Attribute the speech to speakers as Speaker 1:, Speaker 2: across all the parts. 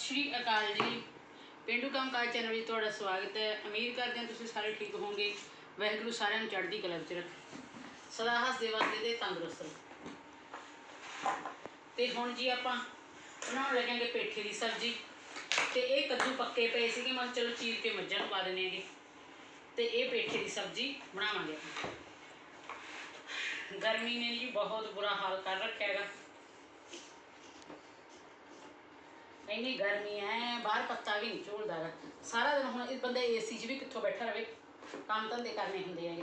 Speaker 1: ਸਤਿ ਸ਼੍ਰੀ ਅਕਾਲ ਜੀ। ਪਿੰਡੂ ਕੰਮਕਾਜ ਚੈਨਲ ਵਿੱਚ ਤੁਹਾਡਾ ਸਵਾਗਤ ਹੈ। ਉਮੀਦ ਕਰਦੇ ਹਾਂ ਤੁਸੀਂ ਸਾਰੇ ਠੀਕ ਹੋਵੋਗੇ। ਵਾਹਿਗੁਰੂ ਸਾਰਿਆਂ ਨੂੰ ਚੜ੍ਹਦੀ ਕਲਾ ਵਿੱਚ ਰੱਖੇ। ਸਦਾ ਹੱਸਦੇ ਵਸਦੇ ਤੇ ਤੰਦਰੁਸਤ ਰਹੋ। ਤੇ ਹੁਣ ਜੀ ਆਪਾਂ ਬਣਾਉਣ ਲੱਗਾਂਗੇ ਪੇਠੇ ਦੀ ਸਬਜ਼ੀ। ਤੇ ਇਹ ਕੱਦੂ ਪੱਕੇ ਪਏ ਸੀਗੇ। ਮੈਂ ਕਿਹਾ ਚਲੋ ਚੀਰ ਕੇ ਮੱਝਾਂ ਨੂੰ ਪਾ ਦਿੰਦੇ ਹੈਗੇ। ਤੇ ਇਹ ਪੇਠੇ ਦੀ ਸਬਜ਼ੀ ਬਣਾਵਾਂਗੇ ਗਰਮੀ ਨੇ ਜੀ ਬਹੁਤ ਬੁਰਾ ਹਾਲ ਕਰ ਰੱਖਿਆ ਹੈਗਾ ਇੰਨੀ ਗਰਮੀ ਐ ਬਾਹਰ ਪੱਤਾ ਵੀ ਨਹੀਂ ਝੂਲਦਾ ਗਾ। ਸਾਰਾ ਦਿਨ ਹੁਣ ਇਹ ਬੰਦਾ ਏਸੀ 'ਚ ਵੀ ਕਿੱਥੋਂ ਬੈਠਾ ਰਵੇ? ਕੰਮ ਧੰਦੇ ਕਰਨੇ ਹੁੰਦੇ ਹੈਗੇ।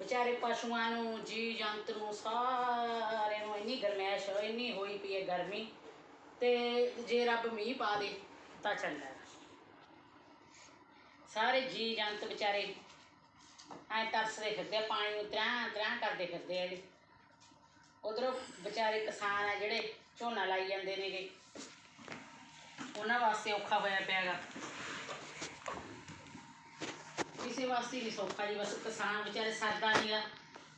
Speaker 1: ਵਿਚਾਰੇ ਪਸ਼ੂਆਂ ਨੂੰ ਜੀ ਜੰਤ ਨੂੰ ਸਾਰਿਆਂ ਨੂੰ ਇੰਨੀ ਗਰਮੈਸ਼ ਇੰਨੀ ਹੋਈ ਪਈ ਹੈ ਗਰਮੀ। ਤੇ ਜੇ ਰੱਬ ਮੀਂਹ ਪਾ ਦੇ ਤਾਂ ਚੰਗਾ ਹੈ। ਸਾਰੇ ਜੀ ਜੰਤ ਵਿਚਾਰੇ ਐ ਤਰਸਦੇ ਫਿਰਦੇ ਆ, ਪਾਣੀ ਨੂੰ ਤਰਾਂ ਤਰਾਂ ਕਰਦੇ ਫਿਰਦੇ ਆ ਜੀ ਉਧਰੋਂ ਵਿਚਾਰੇ ਕਿਸਾਨ ਆ ਜਿਹੜੇ ਝੋਨਾ ਲਾਈ ਜਾਂਦੇ ਨੇਗੇ। ਉਹਨਾਂ ਵਾਸਤੇ ਔਖਾ ਹੋਇਆ ਪਿਆਗਾ। ਕਿਸੇ ਵਾਸਤੇ ਨਹੀਂ ਸੌਖਾ ਜੀ, ਬਸ ਕਿਸਾਨ ਵਿਚਾਰੇ ਸਰਦਾ ਨਹੀਂਗਾ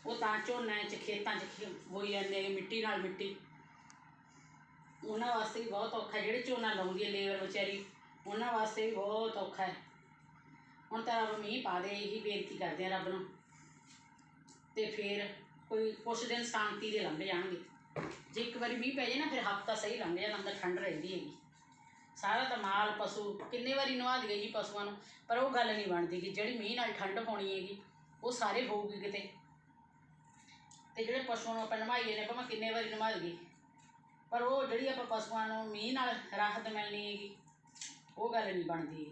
Speaker 1: ਉਹ ਤਾਂ ਝੋਨਾ 'ਚ ਖੇਤਾਂ 'ਚ ਹੋਈ ਜਾਂਦੇ ਨੇ ਮਿੱਟੀ ਨਾਲ ਮਿੱਟੀ। ਉਹਨਾਂ ਵਾਸਤੇ ਵੀ ਬਹੁਤ ਔਖਾ, ਜਿਹੜੇ ਝੋਨਾ ਲਾਉਂਦੀ ਹੈ ਲੇਬਰ ਵਿਚਾਰੀ, ਉਹਨਾਂ ਵਾਸਤੇ ਵੀ ਬਹੁਤ ਔਖਾ ਹੈ। ਹੁਣ ਤਾਂ ਰੱਬ ਮੀਂਹ ਪਾ ਦੇ, ਇਹੀ ਬੇਨਤੀ ਕਰਦੇ ਆ ਰੱਬ ਨੂੰ। ਤੇ ਫਿਰ ਕੋਈ ਕੁਛ ਦਿਨ ਸ਼ਾਂਤੀ ਦੇ ਲੰਘ ਜਾਣਗੇ ਜੇ ਇੱਕ ਵਾਰੀ ਮੀਂਹ ਪੈ ਜਾਏ ਨਾ, ਫਿਰ ਹਫਤਾ ਸਹੀ ਲੰਘ ਜਾਂਦਾ ਹੁੰਦਾ ਠੰਡ ਰਹਿੰਦੀ ਹੈਗੀ। ਸਾਰਾ ਤਾਂ ਮਾਲ ਪਸ਼ੂ, ਕਿੰਨੇ ਵਾਰੀ ਨਵਾ ਦਈਏ ਜੀ ਪਸ਼ੂਆਂ ਨੂੰ, ਪਰ ਉਹ ਗੱਲ ਨਹੀਂ ਬਣਦੀ ਕਿ ਜਿਹੜੀ ਮੀਂਹ ਨਾਲ ਠੰਡ ਹੋਣੀ ਹੈਗੀ, ਉਹ ਸਾਰੇ ਹੋਊਗੀ ਕਿਤੇ। ਤੇ ਜਿਹੜੇ ਪਸ਼ੂਆਂ ਨੂੰ ਆਪਾਂ ਨਵਾਈਏ ਨੇ ਭਾਵੇਂ ਕਿੰਨੇ ਵਾਰੀ ਨਵਾ ਦਈਏ ਪਰ ਉਹ ਜਿਹੜੀ ਆਪਾਂ ਪਸ਼ੂਆਂ ਨੂੰ ਮੀਂਹ ਨਾਲ ਰਾਹਤ ਮਿਲਣੀ ਹੈਗੀ, ਉਹ ਗੱਲ ਨਹੀਂ ਬਣਦੀ।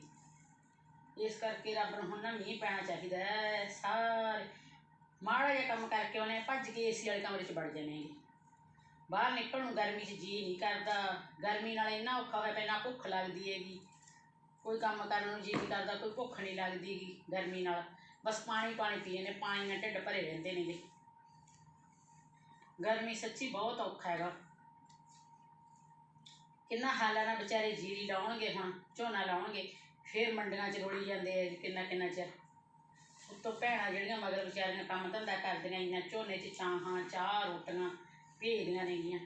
Speaker 1: ਇਸ ਕਰਕੇ ਰੱਬ ਨੂੰ ਹੁਣ ਨਾ ਮੀਂਹ ਪੈਣਾ ਚਾਹੀਦਾ ਹੈ, ਸਾਰੇ ਮਾੜਾ ਜਿਹਾ ਕੰਮ ਕਰਕੇ ਉਹਨੇ ਭੱਜ ਕੇ ਏਸੀ ਵਾਲੇ ਕਮਰੇ 'ਚ ਵੜ ਜਾਣੇ ਹੈਗੇ ਬਾਹਰ ਨਿਕਲਣ ਨੂੰ ਗਰਮੀ 'ਚ ਜੀ ਨਹੀਂ ਕਰਦਾ। ਗਰਮੀ ਨਾਲ ਇੰਨਾ ਔਖਾ ਹੋਇਆ ਪਿਆ ਭੁੱਖ ਲੱਗਦੀ ਹੈਗੀ। ਕੋਈ ਕੰਮ ਕਰਨ ਨੂੰ ਜੀ ਨਹੀਂ ਕਰਦਾ, ਕੋਈ ਭੁੱਖ ਨਹੀਂ ਲੱਗਦੀ ਗਰਮੀ ਨਾਲ। ਬਸ ਪਾਣੀ ਪਾਣੀ ਪੀਏ ਨੇ, ਪਾਣੀ ਨਾਲ ਢਿੱਡ ਭਰੇ ਰਹਿੰਦੇ ਨੇਗੇ। ਗਰਮੀ ਸੱਚੀ ਬਹੁਤ ਔਖਾ ਹੈਗਾ। ਕਿੰਨਾ ਹਾਲਾਂ ਨਾਲ ਵਿਚਾਰੇ ਜੀਰੀ ਲਾਉਣਗੇ ਹੁਣ, ਝੋਨਾ ਲਾਉਣਗੇ, ਫਿਰ ਮੰਡੀਆਂ 'ਚ ਰੋੜੀ ਜਾਂਦੇ ਆ ਕਿੰਨਾ ਕਿੰਨਾ ਚਿਰ। ਉੱਤੋਂ ਭੈਣਾਂ ਜਿਹੜੀਆਂ ਮਗਰ ਵਿਚਾਰੀਆਂ ਕੰਮ ਧੰਦਾ ਕਰਦੀਆਂ ਇੰਨਾ ਝੋਨੇ 'ਚ ਚਾਹਾਂ ਚਾਹ, ਰੋਟੀਆਂ ਭੇਜਦੀਆਂ ਨੇਗੀਆਂ।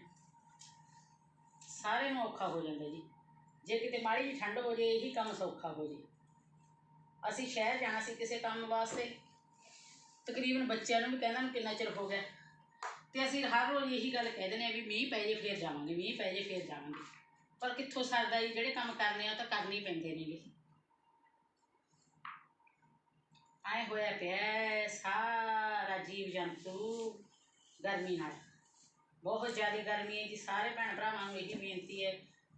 Speaker 1: ਸਾਰੇ ਨੂੰ ਔਖਾ ਹੋ ਜਾਂਦਾ ਜੀ। ਜੇ ਕਿਤੇ ਮਾੜੀ ਜਿਹੀ ਠੰਡ ਹੋ ਜੇ, ਇਹੀ ਕੰਮ ਸੌਖਾ ਹੋ ਜੇ। ਅਸੀਂ ਸ਼ਹਿਰ ਜਾਣਾ ਸੀ ਕਿਸੇ ਕੰਮ ਵਾਸਤੇ। ਤਕਰੀਬਨ ਬੱਚਿਆਂ ਨੂੰ ਵੀ ਕਹਿੰਦਾ ਨੂੰ ਕਿੰਨਾ ਚਿਰ ਹੋ ਗਿਆ। ਤੇ ਅਸੀਂ ਹਰ ਰੋਜ਼ ਇਹੀ ਗੱਲ ਕਹਿ ਦਿੰਦੇ ਆ ਵੀ ਮੀਂਹ ਪੈ ਜੇ ਫੇਰ ਜਾਵਾਂਗੇ, ਮੀਂਹ ਪੈ ਜੇ ਫੇਰ ਜਾਵਾਂਗੇ। ਪਰ ਕਿੱਥੋਂ ਸਰਦਾ ਜੀ, ਜਿਹੜੇ ਕੰਮ ਕਰਨੇ ਆ ਉਹ ਤਾਂ ਕਰਨੇ ਪੈਂਦੇ ਨੇਗੇ। ਆਏ ਹੋਇਆ ਪਿਆ ਸਾਰਾ ਜੀਵ ਜੰਤੂ ਗਰਮੀ ਨਾਲ। ਬਹੁਤ ਜ਼ਿਆਦਾ ਗਰਮੀ ਹੈ ਜੀ, ਸਾਰੇ ਭੈਣ ਭਰਾਵਾਂ ਨੂੰ ਇਹੀ ਬੇਨਤੀ ਹੈ,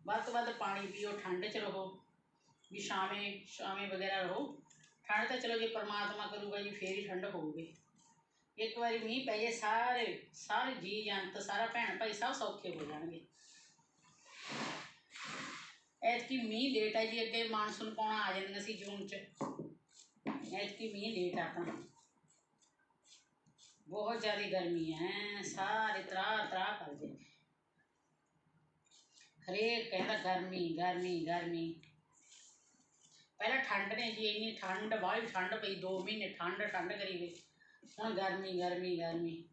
Speaker 1: ਵੱਧ ਤੋਂ ਵੱਧ ਪਾਣੀ ਪੀਓ, ਠੰਡ 'ਚ ਰਹੋ, ਵੀ ਛਾਵੇਂ ਛਾਵੇਂ ਵਗੈਰਾ ਰਹੋ, ਠੰਡ ਤਾਂ ਚਲੋ ਜੇ ਪਰਮਾਤਮਾ ਕਰੂਗਾ ਜੀ, ਫੇਰ ਹੀ ਠੰਡ ਹੋਊਗੀ। ਇੱਕ ਵਾਰੀ ਮੀਂਹ ਪੈ ਜੇ, ਸਾਰੇ ਸਾਰੇ ਜੀ ਜੰਤ, ਸਾਰਾ ਭੈਣ ਭਾਈ ਸਭ ਸੌਖੇ ਹੋ ਜਾਣਗੇ। ਐਤਕੀ ਮੀਂਹ ਲੇਟ ਹੈ ਜੀ, ਅੱਗੇ ਮਾਨਸੂਨ ਪਾਉਣਾ ਆ ਜਾਂਦੀਆਂ ਸੀ ਜੂਨ 'ਚ। ਐਤਕੀ ਮੀਂਹ ਲੇਟ ਆ ਆਪਣਾ ਬਹੁਤ ਜ਼ਿਆਦਾ ਗਰਮੀ ਹੈ, ਸਾਰੇ ਤਰਾ ਤਰਾ ਕਰਦੇ। ਹਰੇਕ ਕਹਿੰਦਾ ਗਰਮੀ ਗਰਮੀ ਗਰਮੀ। ਪਹਿਲਾਂ ਠੰਡ ਨੇ ਜੀ ਇੰਨੀ ਠੰਡ, ਬਾਹਲੀ ਠੰਡ ਪਈ 2 ਮਹੀਨੇ ਠੰਡ ਠੰਡ ਕਰੀ ਗਈ। ਹੁਣ ਗਰਮੀ ਗਰਮੀ ਗਰਮੀ।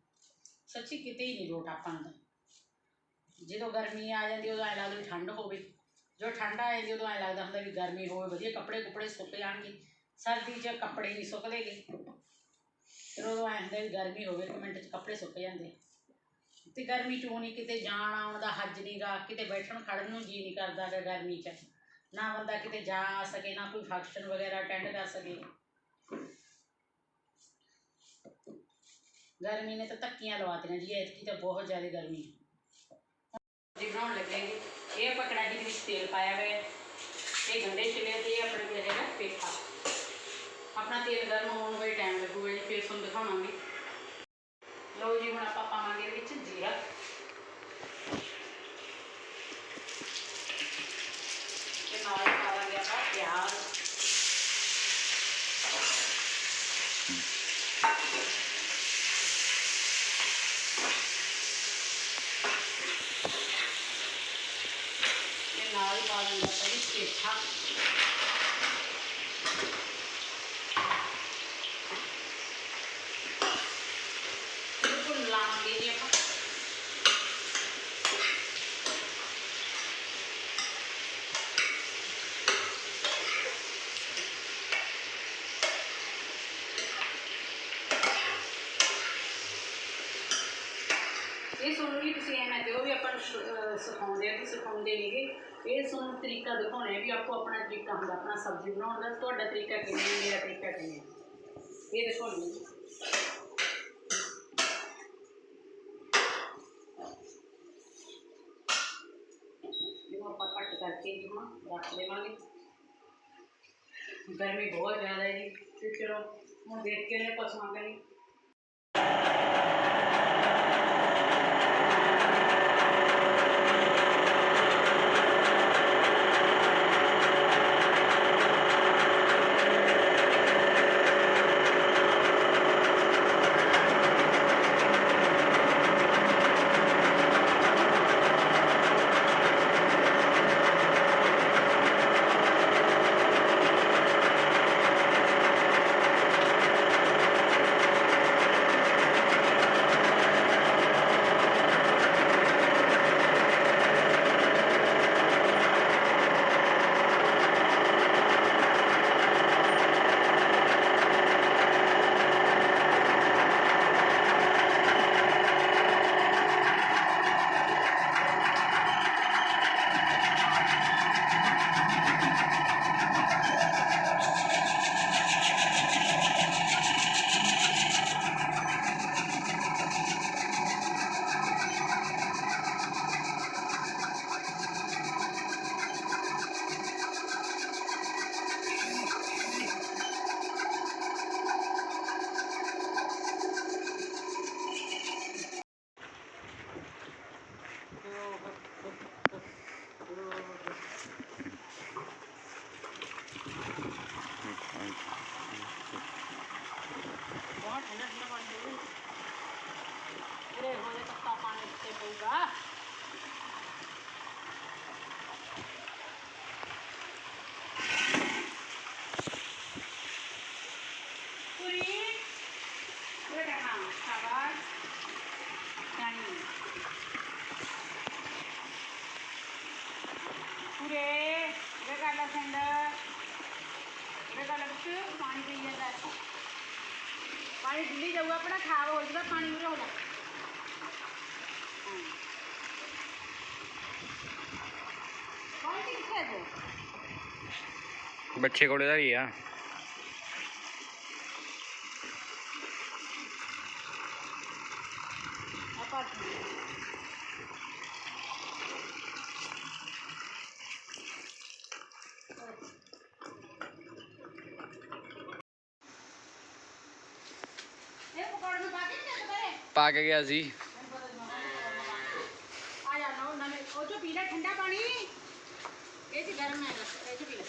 Speaker 1: ਸੱਚੀ ਕਿਤੇ ਹੀ ਨਹੀਂ ਲੋਟ ਆਪਾਂ ਨੂੰ ਤਾਂ। ਜਦੋਂ ਗਰਮੀ ਆ ਜਾਂਦੀ, ਉਦੋਂ ਐਂ ਲੱਗਦਾ ਵੀ ਠੰਡ ਹੋਵੇ। ਜਦੋਂ ਠੰਡ ਆ ਜਾਂਦੀ, ਉਦੋਂ ਐਂ ਲੱਗਦਾ ਹੁੰਦਾ ਵੀ ਗਰਮੀ ਹੋਵੇ, ਵਧੀਆ ਕੱਪੜੇ ਕੁਪੜੇ ਸੁੱਕ ਜਾਣਗੇ। ਸਰਦੀ 'ਚ ਕੱਪੜੇ ਨਹੀਂ ਸੁੱਕਦੇਗੇ ਫਿਰ ਉਦੋਂ ਐਂ ਗਰਮੀ ਹੋਵੇ, ਇੱਕ ਮਿੰਟ 'ਚ ਕੱਪੜੇ ਸੁੱਕ ਜਾਂਦੇ। ਤੇ ਗਰਮੀ 'ਚ ਨਹੀਂ ਕਿਤੇ ਜਾਣ ਆਉਣ ਦਾ ਹੱਜ ਨਹੀਂਗਾ ਕਿਤੇ ਬੈਠਣ ਖੜਨ ਨੂੰ ਜੀ ਨਹੀਂ ਕਰਦਾ ਗਾ ਗਰਮੀ 'ਚ। ਨਾ ਬੰਦਾ ਕਿਤੇ ਜਾ ਸਕੇ, ਨਾ ਕੋਈ ਫੰਕਸ਼ਨ ਵਗੈਰਾ ਅਟੈਂਡ ਕਰ ਸਕੇ। ਗਰਮੀ ਨੇ ਤਾਂ ਧੱਕੀਆਂ ਲਵਾਤੀਆਂ ਜੀ ਐਤਕੀ ਤਾਂ ਬਹੁਤ ਜ਼ਿਆਦਾ ਗਰਮੀ ਹੈ। ਜੀ ਬਣਾਉਣ ਲੱਗੇਗੀ ਇਹ ਆਪਾਂ ਕੜਾਹੀ ਦੇ ਵਿੱਚ ਤੇਲ ਪਾਇਆ ਹੋਇਆ ਇਹ ਗੰਡੇ ਛਿਲੇ ਤੇ ਆਪਣੇ ਕੋਲ ਹੈਗਾ ਪੇਠਾ। ਆਪਣਾ ਤੇਲ ਗਰਮ ਹੋਣ ਵਿੱਚ ਟਾਈਮ ਲੱਗੂਗਾ ਜੀ, ਫਿਰ ਤੁਹਾਨੂੰ ਦਿਖਾਵਾਂਗੇ। ਲਓ ਜੀ, ਹੁਣ ਆਪਾਂ ਪਾਵਾਂਗੇ ਇਹਦੇ ਵਿੱਚ ਜੀਰਾ ਤੇ ਨਾਲ ਪਾਵਾਂਗੇ ਆਪਾਂ ਪਿਆਜ਼ ਤੇ ਨਾਲ ਹੀ ਪਾ ਦਾਂਗੇ ਆਪਾਂ ਜੀ ਪੇਠਾ ਬਿਲਕੁਲ ਲਾਵਾਂਗੇ ਜੀ ਆਪਾਂ ਇਹ ਸੁਣ ਵੀ ਤੁਸੀਂ ਐ ਨਾ ਕਿਹੋ ਵੀ ਆਪਾਂ ਨੂੰ ਸਿਖਾਉਂਦੇ ਆ ਕਿ ਸਿਖਾਉਂਦੇ ਨਹੀਂਗੇ ਇਹ ਤੁਹਾਨੂੰ ਤਰੀਕਾ ਦਿਖਾਉਣਾ ਹੈ ਵੀ ਆਪੋ ਆਪਣਾ ਤਰੀਕਾ ਹੁੰਦਾ, ਆਪਣਾ ਸਬਜ਼ੀ ਬਣਾਉਣ ਦਾ। ਤੁਹਾਡਾ ਤਰੀਕਾ ਕਿਵੇਂ ਹੈ ਮੇਰਾ ਤਰੀਕਾ ਕਿਵੇਂ ਹੈ ਇਹ ਦਿਖਾਉਣੀ ਹੈ ਇਹਨੂੰ ਆਪਾਂ ਘੱਟ ਕਰਕੇ ਜੀ ਰੱਖ ਦੇਵਾਂਗੇ। ਗਰਮੀ ਬਹੁਤ ਜ਼ਿਆਦਾ ਹੈ ਜੀ। ਤੇ ਚਲੋ, ਹੁਣ ਦੇਖ ਕੇ ਨੇ ਪਸਮਾਂ ਕਰਨਾ ਸ਼ਾਬਾਸ਼ ਪਾਣੀ ਪੂਰੇ ਇਹ ਕਰ ਲਾ ਸੰਦਰ ਇਹ ਕਰ ਲਾ ਬੱਚੇ ਪਾਣੀ ਪੀ ਜਾਂਦਾ ਹੈ। ਪਾਣੀ ਡੁੱਲੀ ਜਾਊਗਾ ਆਪਣਾ, ਖਰਾਬ ਹੋ ਜਾਊਗਾ, ਪਾਣੀ ਉਰੇ ਹੋ ਜਾ। ਪਾਣੀ ਕਿੱਥੇ ਨੂੰ ਪਾ ਕੇ
Speaker 2: ਗਿਆ ਸੀ।
Speaker 1: ਆ ਜਾ ਨਾ ਉਹਨਾਂ ਨੇ। ਉਹ ਚੋਂ ਪੀ ਲੈ ਠੰਡਾ ਪਾਣੀ। ਇਹ ਚ ਗਰਮ ਹੈ ਇਹ ਚ ਪੀ ਲੈ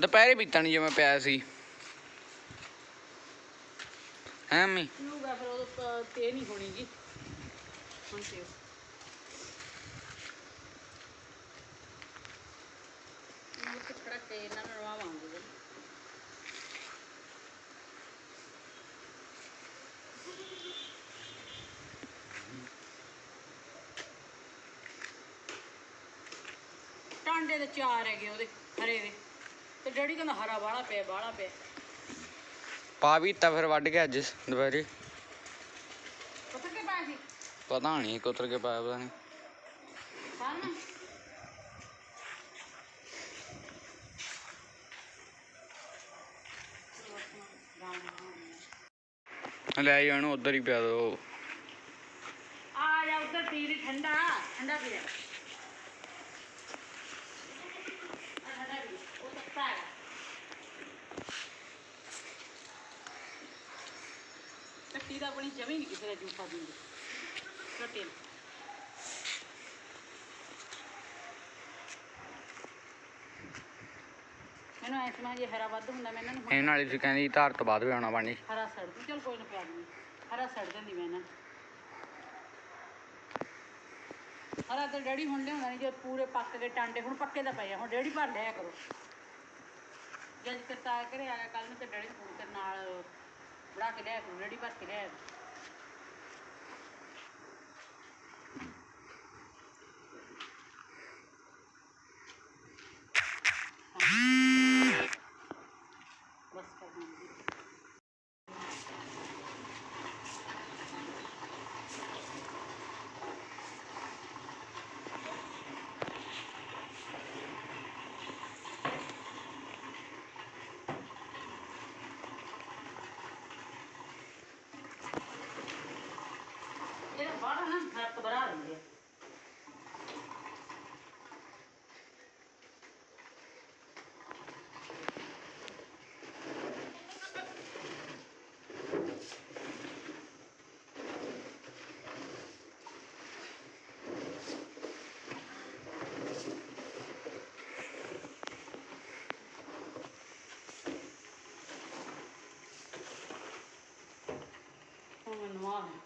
Speaker 2: ਦੁਪਹਿਰੇ ਪੀਤਾ ਨਹੀਂ ਜਿਵੇਂ ਪਿਆ ਸੀ। ਹੈ। ਮੰਮੀ
Speaker 1: ਪੀਊਗਾ ਫਿਰ ਉਹ ਤੇ ਨਹੀਂ ਹੋਣੀ ਜੀ। ਹੁਣ ਤੇ ਇਹ ਥੋੜਾ ਤੇਲ ਨਾਲ ਰਵਾਵਾਂਗੇ ਟਾਂਡੇ ਦੇ ਚਾਰ ਹੈਗੇ ਉਹਦੇ, ਹਰੇ ਦੇ। ਤੇ ਡੈਡੀ ਕਹਿੰਦਾ ਹਰਾ ਬਾਹਲਾ ਪਿਆ ਬਾਹਲਾ ਪਿਆ।
Speaker 2: ਪਾ ਵੀ ਤਾਂ ਫਿਰ ਵੱਢ ਕੇ ਅੱਜ ਦੁਪਹਿਰੇ।
Speaker 1: ਪਤਾ ਕੀ ਪਾਇਆ ਸੀ?
Speaker 2: ਪਤਾ ਨਹੀਂ ਕੁੱਤਰ ਕੇ ਪਾਇਆ ਪਤਾ ਨਹੀਂ
Speaker 1: ਸਾਨਾ
Speaker 2: ਲੈ ਜਾਣ ਉਧਰ ਹੀ ਪਿਆ ਦੋ।
Speaker 1: ਆ ਜਾ ਉਧਰ ਪੀ ਲਈ ਠੰਡਾ ਠੰਡਾ ਪੀ ਲੈ ਆ ਠੰਡਾ ਪੀ ਲੈ, ਉਹ ਤੱਤਾ ਹੈ ਕੱਟੀ ਦਾ ਆਪਣੀ ਜਮੀ ਨਹੀਂ ਕਿਸੇ ਦਾ ਜੂਠਾ ਦਿੰਦੀ। ਕੱਟੀ ਮੈਨੂੰ ਐ ਸਮਝ ਜੇ ਹਰਾ ਵੱਧ ਹੁੰਦਾ ਮੈਂ ਇਹਨਾਂ ਨੂੰ ਹੁਣ
Speaker 2: ਇਹ ਨਾਲ ਹੀ ਕਹਿੰਦੀ ਧਾਰ ਤੋਂ ਬਾਅਦ ਵੀ ਆਉਣਾ ਪਾਣੀ
Speaker 1: ਹਰਾ ਸੜ ਦੂੰ ਚਲ ਕੋਈ ਨਾ ਪਿਆ ਦੂੰ ਹਰਾ ਸੜ ਦਿੰਦੀ ਮੈਂ ਇਹਨਾਂ ਨੂੰ। ਹਰਾ ਤੇ ਡੈਡੀ ਹੁਣ ਲਿਆਉਂਦਾ ਨਹੀਂ ਜੇ ਪੂਰੇ ਪੱਕ ਗਏ ਟਾਂਡੇ ਹੁਣ ਪੱਕੇ ਦਾ ਪਏ ਆ ਹੁਣ ਡੈਡੀ ਭਰ ਲਿਆ ਕਰੋ। ਜਦ ਕਰਤਾ ਕਰੇ ਕੱਲ ਨੂੰ ਤੇ ਡੈਡੀ ਫੋਨ ਕਰ ਨਾਲ ਬਣਾ ਕੇ ਲਿਆ ਕਰੋ ਡੈਡੀ ਭਰ ਕੇ ਲਿਆ ਨੱਕ ਬਰਾ ਲੈਂਦੇ ਆ one.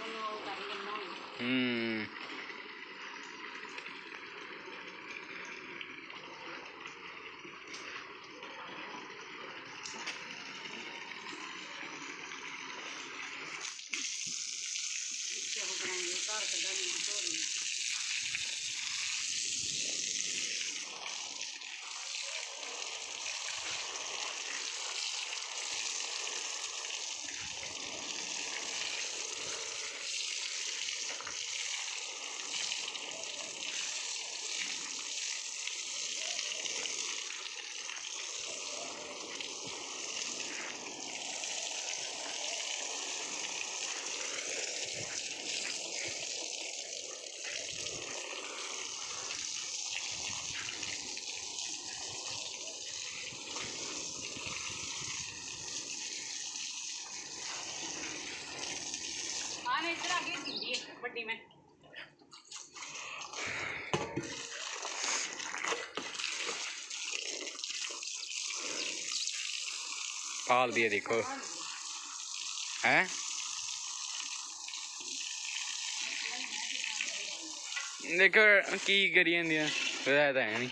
Speaker 1: Barca, también, todo. ਰੋਟੀ ਮੈਂ।
Speaker 2: ਪਾਲ ਦੀ ਦੇਖੋ। ਹੈ? ਦੇਖੋ ਕੀ ਕਰੀ ਜਾਂਦੀਆਂ ਰਹਿ ਤਾਂ ਹੈ ਨਹੀਂ